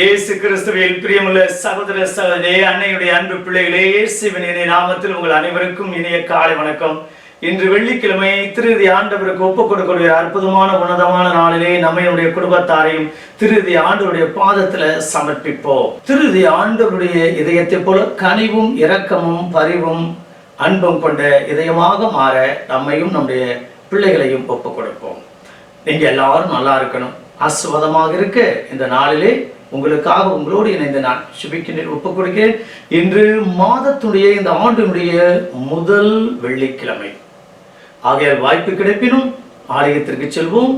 இயேசு கிறிஸ்துவில் பிரியமுள்ள சகோதர சகோதரே அன்னையுடைய அன்பு பிள்ளைகளே இயேசுவின் இணைய நாமத்தில் உங்கள் அனைவருக்கும் இணைய காலை வணக்கம். இன்று வெள்ளிக்கிழமை திருதி ஆண்டவருக்கு ஒப்புக் கொடுக்கக்கூடிய அற்புதமான உன்னதமான நாளிலே நம்மையுடைய குடும்பத்தாரையும் திருதி ஆண்டவருடைய பாதத்துல சமர்ப்பிப்போம். திருதி ஆண்டவருடைய இதயத்தை போல கனிவும் இரக்கமும் பரிவும் அன்பும் கொண்ட இதயமாக மாற நம்மையும் நம்முடைய பிள்ளைகளையும் ஒப்புக் கொடுப்போம். நீங்க எல்லாரும் நல்லா இருக்கணும். ஆசுவாதமாக இருக்க. இந்த நாளிலே உங்களுக்காக உங்களோடு இணைந்து நான் சுபிக்கின்றேன் ஒப்புக் கொடுக்கிறேன் இன்று மாதத்துடைய இந்த ஆண்டினுடைய முதல் வெள்ளிக்கிழமை. ஆகையால் வாய்ப்பு கிடைப்பினும் ஆலயத்திற்கு செல்வோம்.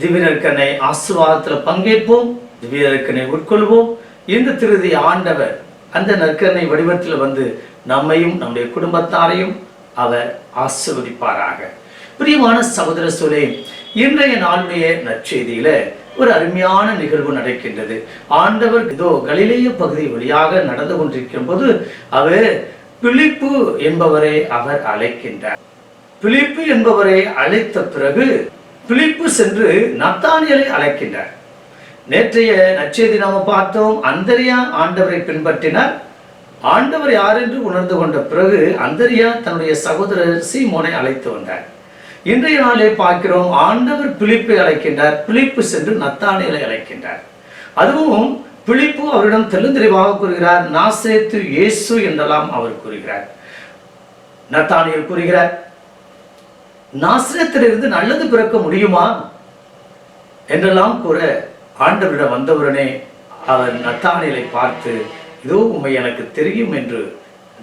திவ்யநற்கனை ஆசிர்வாதத்தில் பங்கேற்போம். திவ்யநற்கனை உட்கொள்வோம். இந்த திருதி ஆண்டவர் அந்த நற்கனை வடிவத்தில் வந்து நம்மையும் நம்முடைய குடும்பத்தாரையும் அவர் ஆசிர்வதிப்பாராக. பிரியமான சகோதர சோழே இன்றைய நாளுடைய நற்செய்தியில ஒரு அருமையான நிகழ்வு நடக்கின்றது. ஆண்டவர் இதோ கலிலேய பகுதி வழியாக நடந்து கொண்டிருக்கும் போது அவர் பிழிப்பு என்பவரை அவர் அழைக்கின்றார். பிழிப்பு என்பவரை அழைத்த பிறகு பிழிப்பு சென்று நத்தானியலை அழைக்கின்றார். நேற்றைய நற்செய்தி நாம பார்த்தோம். அந்தரியா ஆண்டவரை பின்பற்றினார். ஆண்டவர் யார் என்று உணர்ந்து கொண்ட பிறகு அந்தரியா தன்னுடைய சகோதரர் சீமோனை அழைத்து வந்தார். இன்றைய நாளே பார்க்கிறோம் ஆண்டவர் பிழிப்பை அழைக்கின்றார். பிழிப்பு சென்று நத்தானியலை அழைக்கின்றார். அதுவும் பிழிப்பு அவரிடம் தெளிந்தெளிவாக கூறுகிறார் நாசேத்து இயேசு என்றெல்லாம் அவர் கூறுகிறார். நத்தானியல் கூறுகிறார் நாசிரத்திலிருந்து நல்லது பிறக்க முடியுமா? என்றெல்லாம் கூற ஆண்டவரிடம் வந்தவுடனே அவர் நத்தானியலை பார்த்து இதோ உண்மை எனக்கு தெரியும் என்று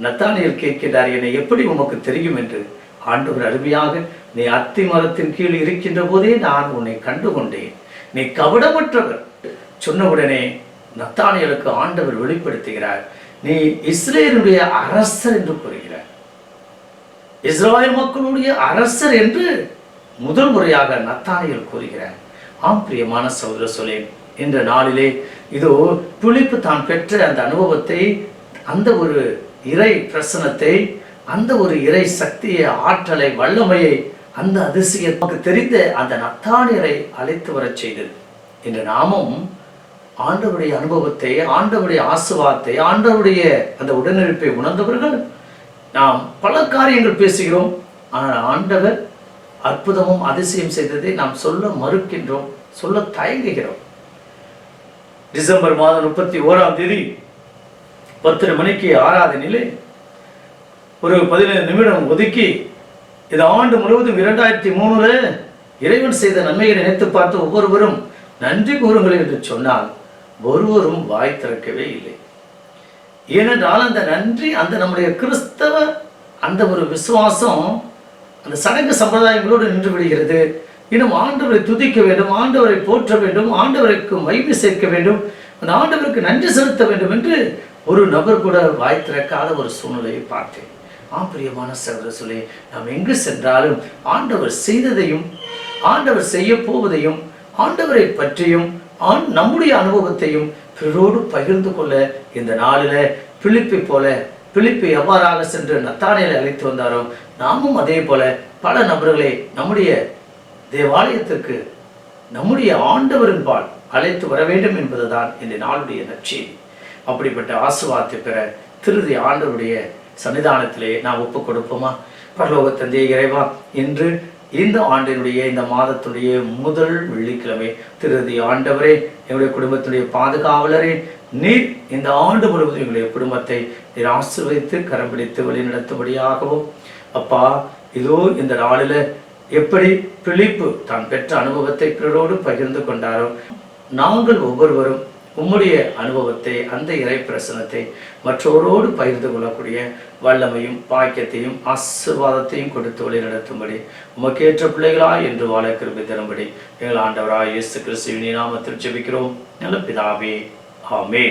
நத்தானியல் கேட்கிறார் என்னை எப்படி உமக்கு தெரியும் என்று? ஆண்டவர் அருமையாக நீ அத்தி மரத்தின் கீழ் இருக்கின்ற போதே நான் உன்னை கண்டு கொண்டேன் நீ கபடமற்றவர். சொன்னவுடனே நத்தானியலுக்கு ஆண்டவர் வெளிப்படுத்துகிறார். நீ இஸ்ரேலுடைய அரசர் என்று கூறுகிறார். இஸ்ராயல் மக்களுடைய அரசர் என்று முதல் முறையாக நத்தானியல் கூறுகிறார். ஆம் பிரியமான சகோதர சொலேன் என்ற நாளிலே இதோ புளிப்பு தான் பெற்ற அந்த அனுபவத்தை அந்த ஒரு இறை பிரசனத்தை அந்த ஒரு இறை சக்தியை ஆற்றலை வல்லமையை அந்த அதிசயம் நமக்கு தெரிந்த அந்த நத்தானியரை அழைத்து வரச் செய்தது. இன்று நாமும் ஆண்டவருடைய அனுபவத்தை ஆண்டவருடைய ஆசுவாத்தை ஆண்டவருடைய அந்த உடனிருப்பை உணர்ந்தவர்கள் நாம் பல காரியங்கள் பேசுகிறோம். ஆனால் ஆண்டவர் அற்புதமும் அதிசயம் செய்ததை நாம் சொல்ல மறுக்கின்றோம் சொல்ல தயங்குகிறோம். டிசம்பர் மாதம் முப்பத்தி ஓராம் தேதி பத்தரை மணிக்கு ஆறாவது நிலை ஒரு பதினேழு நிமிடம் ஒதுக்கி இந்த ஆண்டு முழுவதும் இரண்டாயிரத்தி மூணுல இறைவன் செய்த நன்மையை நினைத்து பார்த்து ஒவ்வொருவரும் நன்றி கூறுங்கள் என்று சொன்னால் ஒருவரும் வாய் திறக்கவே இல்லை. ஏனென்றால் அந்த நன்றி அந்த நம்முடைய கிறிஸ்தவ அந்த ஒரு விசுவாசம் அந்த சடங்கு சம்பிரதாயங்களோடு நின்று விடுகிறது. இன்னும் ஆண்டவரை துதிக்க வேண்டும் ஆண்டவரை போற்ற வேண்டும் ஆண்டவருக்கு மைப்பு சேர்க்க வேண்டும் அந்த ஆண்டவருக்கு நன்றி செலுத்த வேண்டும் என்று ஒரு நபர் கூட வாய் திறக்காத ஒரு சூழ்நிலையை பார்த்தேன். ஆம் பிரியமான நாம் எங்கு சென்றாலும் ஆண்டவர் செய்ததையும் ஆண்டவர் செய்ய போவதையும் ஆண்டவரை பற்றியும் ஆண் நம்முடைய அனுபவத்தையும் பிறரோடு பகிர்ந்து கொள்ள இந்த நாளில் பிலிப்பை போல பிலிப்பை எவ்வாறாக சென்று நத்தானையில் அழைத்து வந்தாரோ நாமும் அதே போல பல நபர்களை நம்முடைய தேவாலயத்திற்கு நம்முடைய ஆண்டவரின் பால் அழைத்து வர வேண்டும் என்பதுதான் இந்த நாளுடைய நற்செய்தி அப்படிப்பட்ட ஆசுவாத்தை பெற திருதி ஆண்டவருடைய சன்னிதானத்திலே நாம் ஒப்பு கொடுப்போமா பரலோக இறைவா இன்று இந்த ஆண்டினுடைய இந்த மாதத்துடைய முதல் வெள்ளிக்கிழமை. திருதி ஆண்டவரே எங்களுடைய குடும்பத்துடைய பாதுகாவலரே நீர் இந்த ஆண்டு முழுவதும் எங்களுடைய குடும்பத்தை நீர் ஆசிர்வதித்து கரம் பிடித்து வழிநடத்தும்படியாகவும். அப்பா இதோ இந்த நாளில் எப்படி பிழிப்பு தான் பெற்ற அனுபவத்தை பிறரோடு பகிர்ந்து கொண்டாரோ நாங்கள் ஒவ்வொருவரும் உம்முடைய அனுபவத்தை அந்த இறை பிரசனத்தை மற்றவரோடு பகிர்ந்து கொள்ளக்கூடிய வல்லமையும் பாக்கியத்தையும் ஆசிர்வாதத்தையும் கொடுத்து வழி நடத்தும்படி உமக்கேற்ற பிள்ளைகளா என்று வாழ கிருபி தரும்படி எங்கள் ஆண்டவராய் இயேசு கிறிஸ்துவின் நாமத்தில் ஜெபிக்கிறோம். நல்ல பிதாவே ஆமே